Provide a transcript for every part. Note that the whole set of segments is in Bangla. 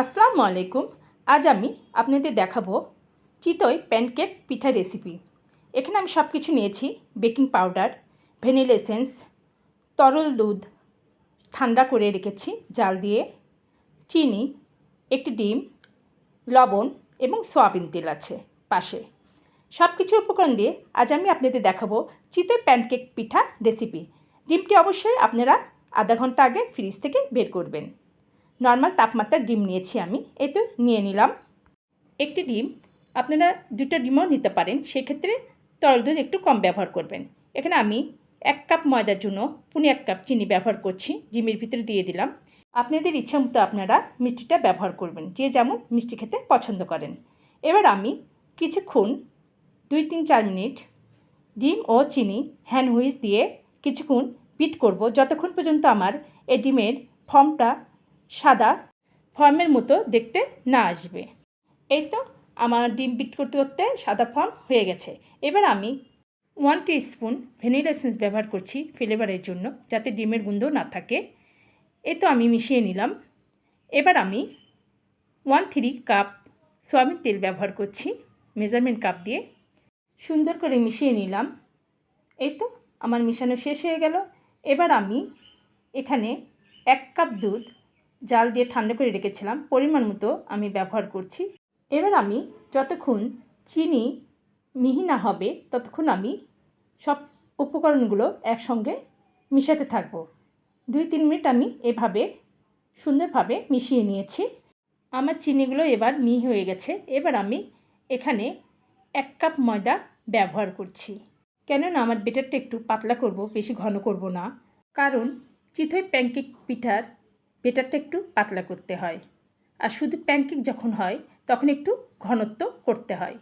আসসালামু আলাইকুম। আজ আমি আপনাদের দেখাবো চিতই প্যানকেক পিঠা রেসিপি। এখানে আমি সব কিছু নিয়েছি, বেকিং পাউডার, ভ্যানিলা এসেন্স, তরল দুধ ঠান্ডা করে রেখেছি জাল দিয়ে, চিনি, একটি ডিম, লবণ এবং সয়াবিন তেল আছে পাশে। সব কিছু উপকরণ দিয়ে আজ আমি আপনাদের দেখাবো চিতই প্যানকেক পিঠা রেসিপি। ডিমটি অবশ্যই আপনারা আধা ঘণ্টা আগে ফ্রিজ থেকে বের করবেন। নর্মাল তাপমাত্রার ডিম নিয়েছি আমি। এই তো নিয়ে নিলাম। একটি ডিম, আপনারা দুটো ডিমও নিতে পারেন, সেক্ষেত্রে তরল দুধ একটু কম ব্যবহার করবেন। এখানে আমি এক কাপ ময়দার জন্য পুনে এক কাপ চিনি ব্যবহার করছি, ডিমের ভিতরে দিয়ে দিলাম। আপনাদের ইচ্ছা মতো আপনারা মিষ্টিটা ব্যবহার করবেন, যে যেমন মিষ্টি খেতে পছন্দ করেন। এবার আমি কিছুক্ষণ, দুই তিন চার মিনিট ডিম ও চিনি হ্যান্ড হুইস দিয়ে কিছুক্ষণ বিট করব। যতক্ষণ পর্যন্ত আমার এই ডিমের ফর্মটা সাদা ফর্মের মতো দেখতে না আসবে। এই তো আমার ডিম বিট করতে করতে সাদা ফর্ম হয়ে গেছে। এবার আমি ওয়ান স্পুন ভ্যানিলা এসেন্স ব্যবহার করছি ফ্লেভারের জন্য, যাতে ডিমের গন্ধ না থাকে। এ তো আমি মিশিয়ে নিলাম। এবার আমি ওয়ান থ্রি কাপ সয়াবিন তেল ব্যবহার করছি মেজারমেন্ট কাপ দিয়ে। সুন্দর করে মিশিয়ে নিলাম। এই তো আমার মিশানো শেষ হয়ে গেল। এবার আমি এখানে এক কাপ দুধ জাল দিয়ে ঠান্ডা করে রেখেছিলাম, পরিমাণ মতো আমি ব্যবহার করছি। এবার আমি যতক্ষণ চিনি মিহি না হবে, ততক্ষণ আমি সব উপকরণগুলো একসঙ্গে মিশাতে থাকব। দুই তিন মিনিট আমি এভাবে সুন্দরভাবে মিশিয়ে নিয়েছি। আমার চিনিগুলো এবার মিহি হয়ে গেছে। এবার আমি এখানে এক কাপ ময়দা ব্যবহার করছি। কেননা আমার বেটারটা একটু পাতলা করব, বেশি ঘন করব না। কারণ চিতই প্যানকেক পিঠার বেটারটা একটু পাতলা করতে হয়। আর শুধু প্যানকেক যখন হয়, তখন একটু ঘনত্ব করতে হয়।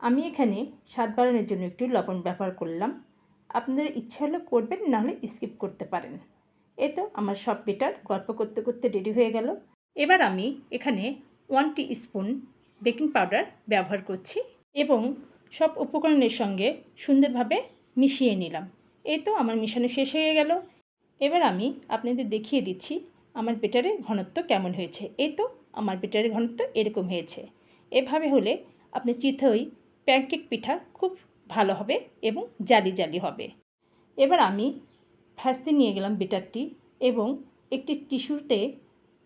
আমি এখানে স্বাদ বাড়ানোর জন্য একটু লবণ ব্যবহার করলাম। আপনাদের ইচ্ছা হলে করবেন নাহলে স্কিপ করতে পারেন। এ তো আমার সব বেটার গল্প করতে করতে রেডি হয়ে গেল। এবার আমি এখানে one teaspoon baking powder ব্যবহার করছি এবং সব উপকরণের সঙ্গে সুন্দরভাবে মিশিয়ে নিলাম। এই তো আমার মিশানো শেষ হয়ে গেল। এবার আমি আপনাদের দেখিয়ে দিচ্ছি আমার বেটারের ঘনত্ব কেমন হয়েছে? এই তো, আমার বেটারের ঘনত্ব এরকম হয়েছে। এভাবে হলে আপনি চিতই প্যানকেক পিঠা খুব ভালো হবে এবং জালি জালি হবে। এবার আমি ভাজতে নিয়ে গেলাম বেটারটি এবং একটি টিস্যুতে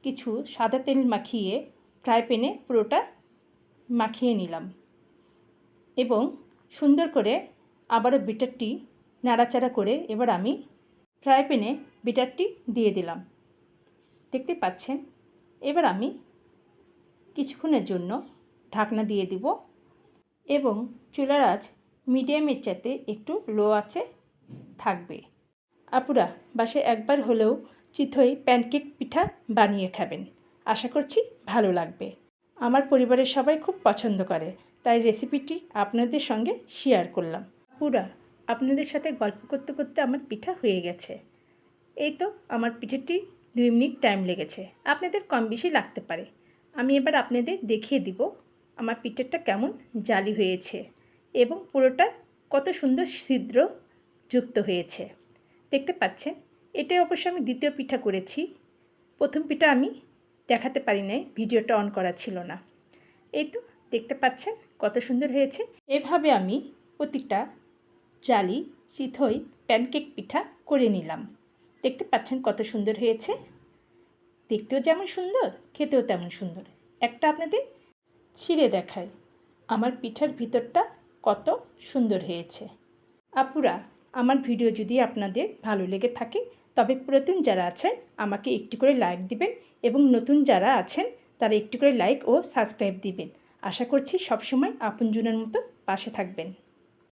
কিছু সাদা তেল মাখিয়ে ফ্রাই প্যানে পুরোটা মাখিয়ে নিলাম এবং সুন্দর করে আবারও বিটারটি নাড়াচাড়া করে এবার আমি ফ্রাই প্যানে বিটারটি দিয়ে দিলাম। দেখতে পাচ্ছেন? এবার আমি কিছুক্ষণের জন্য ঢাকনা দিয়ে দিব এবং চুলার আঁচ মিডিয়ামের চাতে একটু লো আছে থাকবে। আপুরা বাসে একবার হলেও চিথই প্যানকেক পিঠা বানিয়ে খাবেন। আশা করছি ভালো লাগবে। আমার পরিবারের সবাই খুব পছন্দ করে, তাই রেসিপিটি আপনাদের সঙ্গে শেয়ার করলাম। আপুরা, আপনাদের সাথে গল্প করতে করতে আমার পিঠা হয়ে গেছে। এই তো, আমার পিঠেটি দুই মিনিট টাইম লেগেছে। আপনাদের কম বেশি লাগতে পারে। আমি এবার আপনাদের দেখিয়ে দিব আমার পিঠেরটা কেমন জালি হয়েছে এবং পুরোটা কত সুন্দর ছিদ্র যুক্ত হয়েছে। দেখতে পাচ্ছেন এটা অবশ্য আমি দ্বিতীয় পিঠা করেছি। প্রথম পিঠা আমি দেখাতে পারি নাই, ভিডিওটা অন করা ছিল না। এই তো, দেখতে পাচ্ছেন কত সুন্দর হয়েছে। এভাবে আমি প্রতিটা জালি চিথই প্যানকেক পিঠা করে নিলাম। দেখতে পাচ্ছেন কত সুন্দর হয়েছে। দেখতেও যেমন সুন্দর, খেতেও তেমন সুন্দর। একটা আপনাদের ছিঁড়ে দেখায় আমার পিঠার ভিতরটা কত সুন্দর হয়েছে। আপুরা, আমার ভিডিও যদি আপনাদের ভালো লেগে থাকে, তবে পুরাতন যারা আছেন, আমাকে একটি করে লাইক দিবেন এবং নতুন যারা আছেন, তারা একটু করে লাইক ও সাবস্ক্রাইব দিবেন। আশা করছি সবসময় আপনজনের মতো পাশে থাকবেন।